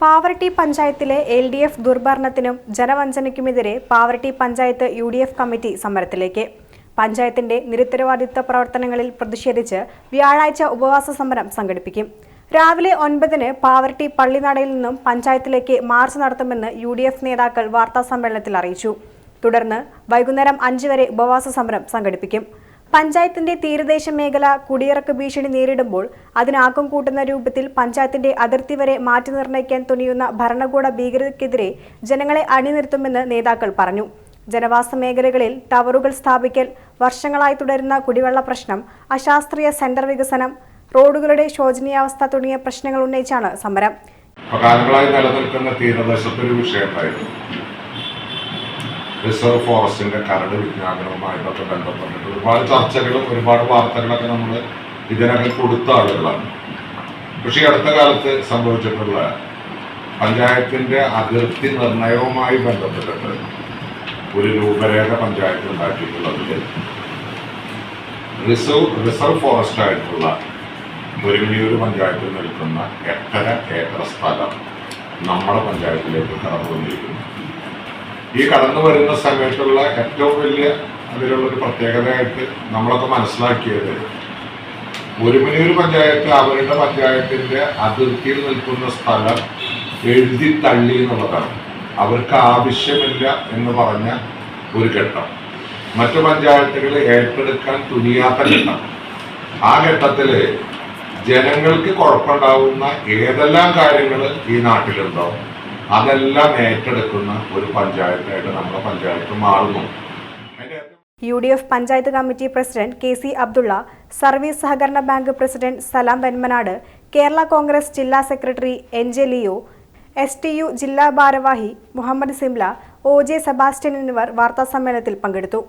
പാവറട്ടി പഞ്ചായത്തിലെ L D F ദുർഭരണത്തിനും ജനവഞ്ചനയ്ക്കുമെതിരെ Pavaratty panchayat U D F committee സമരത്തിലേക്ക്. പഞ്ചായത്തിന്റെ നിരുത്തരവാദിത്വ പ്രവർത്തനങ്ങളിൽ പ്രതിഷേധിച്ച് വ്യാഴാഴ്ച ഉപവാസ സമരം സംഘടിപ്പിക്കും. രാവിലെ ഒൻപതിന് പാവർട്ടി പള്ളിനടയിൽ നിന്നും പഞ്ചായത്തിലേക്ക് മാർച്ച് നടത്തുമെന്ന് യു ഡി എഫ് നേതാക്കൾ വാർത്താസമ്മേളനത്തിൽ അറിയിച്ചു. തുടർന്ന് വൈകുന്നേരം അഞ്ച് വരെ ഉപവാസ സമരം സംഘടിപ്പിക്കും. പഞ്ചായത്തിന്റെ തീരദേശ മേഖല കുടിയിറക്ക് ഭീഷണി നേരിടുമ്പോൾ അതിനാക്കം കൂട്ടുന്ന രൂപത്തിൽ പഞ്ചായത്തിന്റെ അതിർത്തി വരെ മാറ്റി നിർണയിക്കാൻ തുനിയുന്ന ഭരണകൂട ഭീകരതയ്ക്കെതിരെ ജനങ്ങളെ അണിനിർത്തുമെന്ന് നേതാക്കൾ പറഞ്ഞു. ജനവാസ മേഖലകളിൽ ടവറുകൾ സ്ഥാപിക്കൽ വർഷങ്ങളായി തുടരുന്ന കുടിവെള്ള പ്രശ്നം അശാസ്ത്രീയ സെന്റർ വികസനം റോഡുകളുടെ ശോചനീയാവസ്ഥ തുടങ്ങിയ പ്രശ്നങ്ങൾ ഉന്നയിച്ചാണ് സമരം. വിഷയമായിരുന്നു. റിസർവ് ഫോറസ്റ്റിന്റെ കരട് വിജ്ഞാപനവുമായിട്ടൊക്കെ ബന്ധപ്പെട്ടിട്ട് ഒരുപാട് ചർച്ചകളും ഒരുപാട് വാർത്തകളൊക്കെ നമ്മൾ ഇതിനകം കൊടുത്ത ആളുകളാണ്. പക്ഷേ അടുത്ത കാലത്ത് സംഭവിച്ചിട്ടുള്ള പഞ്ചായത്തിന്റെ അതിർത്തി നിർണയവുമായി ബന്ധപ്പെട്ടിട്ട് ഒരു രൂപരേഖ പഞ്ചായത്ത് ഉണ്ടാക്കിയിട്ടുള്ളതിൽ റിസർവ് റിസർവ് ഫോറസ്റ്റ് ആയിട്ടുള്ള ഒരുമിനിയൂർ പഞ്ചായത്തിൽ നിൽക്കുന്ന എട്ടര ഏക്കർ സ്ഥലം നമ്മുടെ പഞ്ചായത്തിലേക്ക് കടന്നു വന്നിരിക്കുന്നു ഈ കടന്നു വരുന്ന സമയത്തുള്ള ഏറ്റവും വലിയ അതിലുള്ള ഒരു പ്രത്യേകതയായിട്ട് നമ്മളൊക്കെ മനസ്സിലാക്കിയത് ഒരുമനൂർ പഞ്ചായത്ത് അവരുടെ പഞ്ചായത്തിന്റെ അതിർത്തിയിൽ നിൽക്കുന്ന സ്ഥലം എഴുതി തള്ളി എന്നുള്ളതാണ്. അവർക്ക് ആവശ്യമില്ല എന്ന് പറഞ്ഞ ഒരു ഘട്ടം. മറ്റു പഞ്ചായത്തുകൾ ഏറ്റെടുക്കാൻ തുനിയാത്ത ഘട്ടം. ആ ഘട്ടത്തിൽ ജനങ്ങൾക്ക് കുഴപ്പമുണ്ടാവുന്ന ഏതെല്ലാം കാര്യങ്ങൾ ഈ നാട്ടിലുണ്ടോ അതെല്ലാം ഏറ്റെടുക്കുന്ന ഒരു പഞ്ചായത്തായിട്ട് നമ്മുടെ പഞ്ചായത്ത് മാറുന്നു. U D F panchayat committee president K C Abdullah service സഹകരണ ബാങ്ക് പ്രസിഡന്റ് സലാം വെന്മനാട് കേരള കോൺഗ്രസ് ജില്ലാ secretary N J Leo S T U ജില്ലാ ഭാരവാഹി Muhammad Simla O J Sebastian എന്നിവർ വാർത്താസമ്മേളനത്തിൽ പങ്കെടുത്തു.